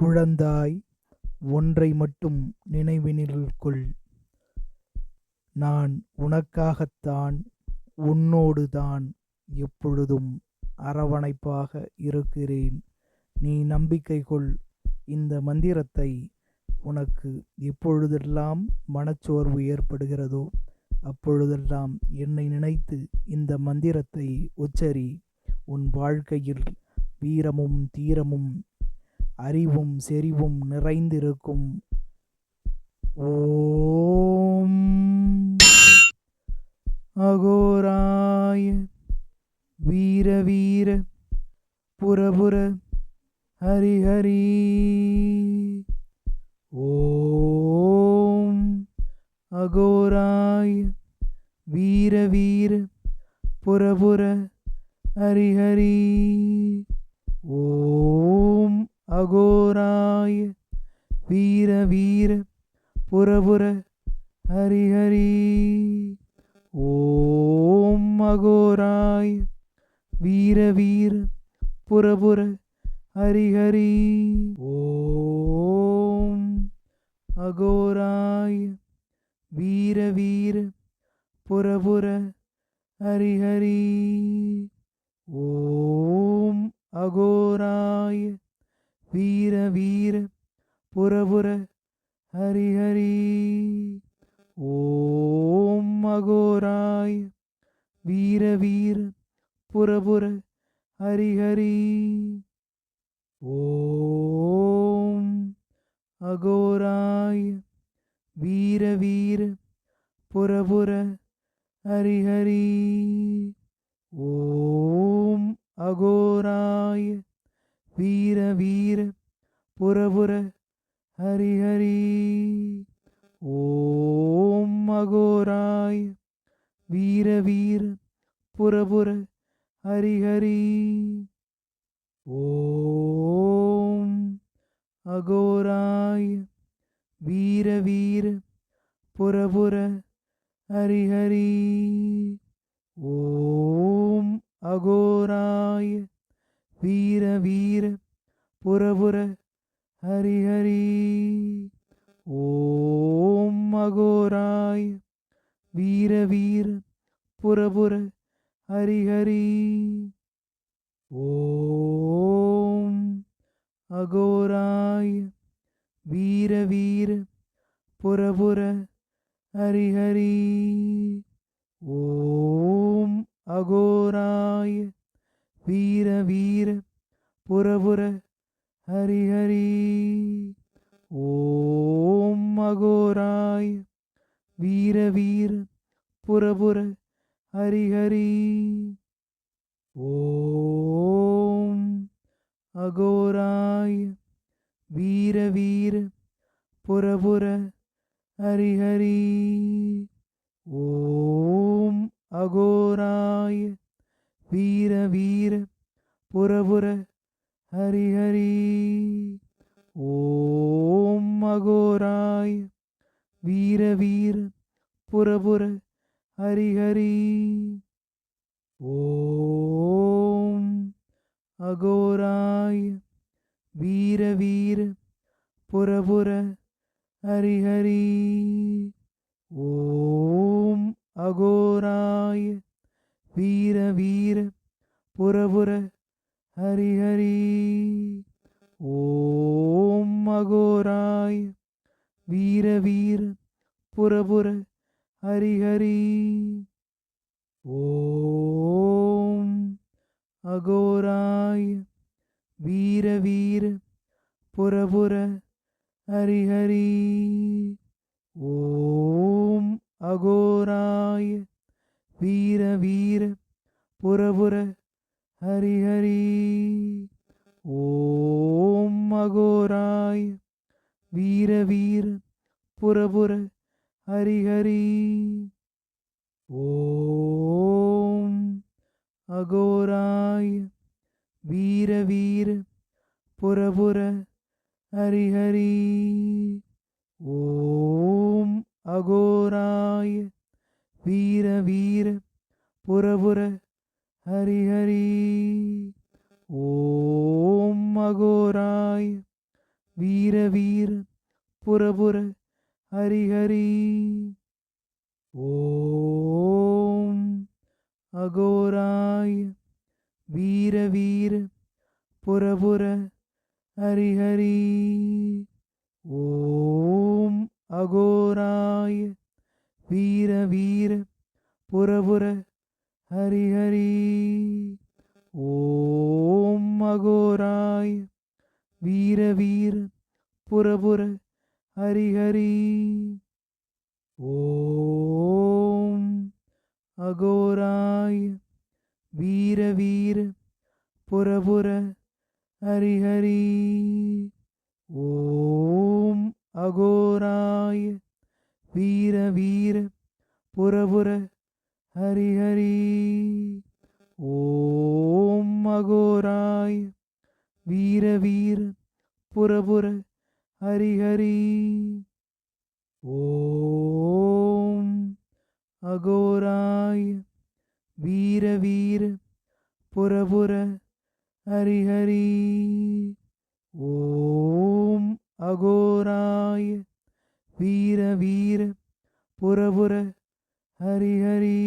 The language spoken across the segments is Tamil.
குழந்தாய் ஒன்றை மட்டும் நினைவினில் கொள் நான் உனக்காகத்தான் உன்னோடுதான் எப்பொழுதும் அரவணைப்பாக இருக்கிறேன். நீ நம்பிக்கை கொள். இந்த மந்திரத்தை உனக்கு எப்பொழுதெல்லாம் மனச்சோர்வு ஏற்படுகிறதோ அப்பொழுதெல்லாம் என்னை நினைத்து இந்த மந்திரத்தை உச்சரி. உன் வாழ்க்கையில் வீரமும் தீரமும் அறிவும் செறிவும் நிறைந்திருக்கும். ஓம் அகோராய வீர வீர புறபுற ஹரி ஹரி ஓம் அகோராய வீர வீர புறபுற ஹரி ஹரி அகோராய வீர வீர புறபுர ஹரிஹரி. ஓம் அகோராய வீர வீர புறபுர ஹரிஹரி. ஓம் அகோராய வீர வீர புறபுர ஹரிஹரி. ஓம் அகோராய வீர வீர புறபுற ஹரி ஹரி ஓம் அகோராய வீர வீர புறபுற ஹரி ஹரி ஓம் அகோராய வீர வீர புறபுற ஹரி ஹரி ஓம் அகோராய வீர வீர புறபுற ஹரி ஹரி ஓம் அகோராய வீர வீர புறபுற ஹரி ஹரி ஓம் அகோராய வீர வீர புறபுற ஹரி ஹரி ஓம் அகோராய வீர வீர புறபுற ஹரி ஹரி ஓம் அகோராய வீர வீர புறபுற ஹரி ஹரி ஓம் அகோராய. வீர வீர புறபுற ஹரி ஹரி ஓம் அகோராய. வீர வீர புறபுற ஹரி ஹரி. ஓம் அகோராய வீர வீர புறபுற ஹரி ஹரி. ஓம் அகோராய வீர வீர புறபுற ஹரி ஹரி. ஓம் அகோராய வீர வீர புறபுற ஹரி ஹரி ஓம் அகோராய வீர வீர புறபுற ஹரி ஹரி ஓம் அகோராய. வீர வீர புறபுற ஹரி ஹரி ஓம் அகோராய. வீர வீர புறபுற ஹரி ஹரி ஓம் அகோராய வீர வீர புறபுற ஹரி ஹரி ஓம் அகோராய வீர வீர புறபுற ஹரி ஹரி ஓம் அகோராய வீர வீர புறபுர ஹரிஹரி. ஓம் அகோராய வீர வீர புறபுர ஹரிஹரி. ஓம் அகோராய வீர வீர புறபுர ஹரிஹரி. ஓம் அகோராய வீர வீர புறபுற ஹரி ஹரி ஓம் அகோராய. வீர வீர புரபுர ஹரிஹரி. ஓம் அகோராய. வீர வீர புரபுர ஹரிஹரி. ஓம் அகோராய. வீர வீர புறபுற ஹரி ஹரி ஓம் அகோராய வீர வீர புறபுற ஹரி ஹரி ஓம் அகோராய வீர வீர புறபுற ஹரி ஹரி ஓம் அகோராய வீர வீர புறபுர ஹரி ஹரி ஓம் அகோராய வீர வீர புறபுர ஹரி ஹரி ஓம் அகோராய. வீர வீர புறபுர ஹரி ஹரி ஓம் அகோராய. வீர வீர புறபுற ஹரி ஹரி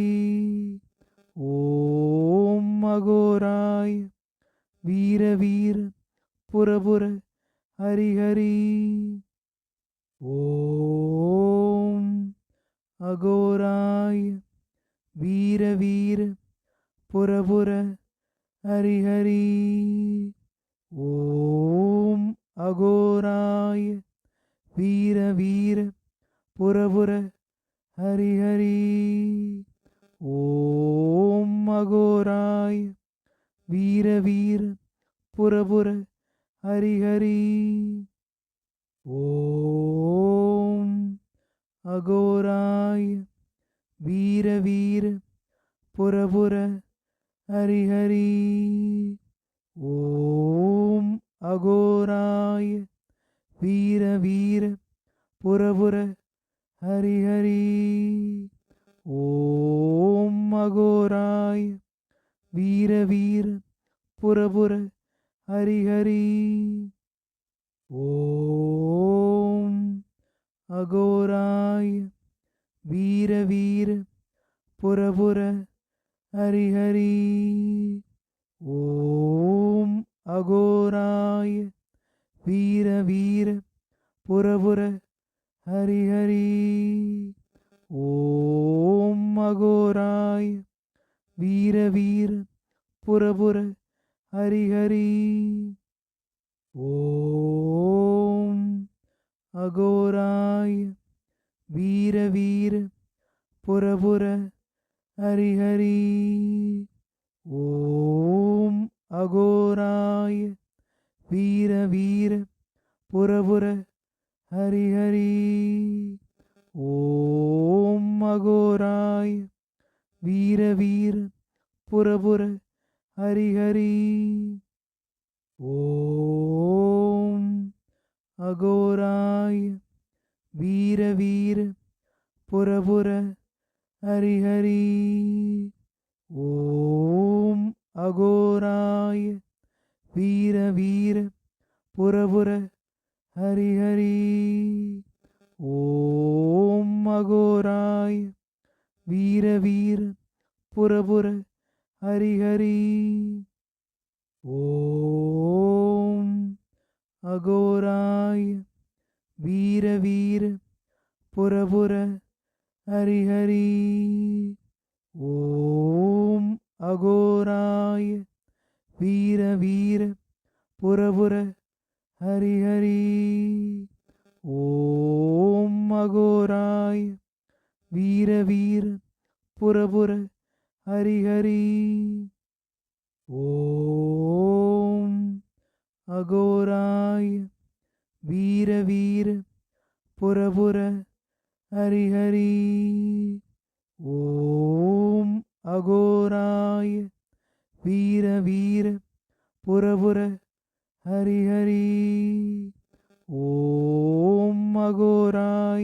ஓம் அகோராய வீர வீர புறபுற ஹரி ஹரி ஓம் அகோராய வீர வீர புறபுற ஹரி ஹரி ஓம் அகோராய வீர வீர புறபுற ஹரி ஹரி. ஓம் அகோராய வீர வீர புறபுற ஹரி ஹரி. ஓம் அகோராய வீர வீர புறபுற ஹரி. ஓம் அகோராய வீர வீர புறபுர ஹரி ஹரி ஓம் அகோராய வீர வீர புறபுர ஹரி ஹரி ஓம் அகோராய வீர வீர புறபுர ஹரி ஹரி ஓம் அகோராய வீர வீர புறபுற ஹரி ஹரி ஓம் அகோராய வீர வீர புறபுற ஹரி ஹரி ஓம் அகோராய வீர வீர புறபுற ஹரி ஓம் அகோராய வீர வீர புறபுர ஹரி ஹரி ஓம் அகோராய வீர வீர புறபுர ஹரி ஹரி ஓம் அகோராய வீர வீர புறபுர ஹரி ஹரி ஓம் அகோராய வீர வீர புறபுற ஹரி ஹரி ஓம் அகோராய வீர வீர புறபுற ஹரி ஹரி ஓம் அகோராய. வீர வீர புறபுற ஹரி ஓம் அகோராய. வீர வீர புறபுற ஹரி ஹரி. ஓம் அகோராய வீர வீர புறபுற ஹரி ஹரி. ஓம் அகோராய வீர வீர புறபுற ஹரி ஹரி. ஓம் அகோராய வீர வீர புறபுற ஹரி ஹரி ஓம் அகோராய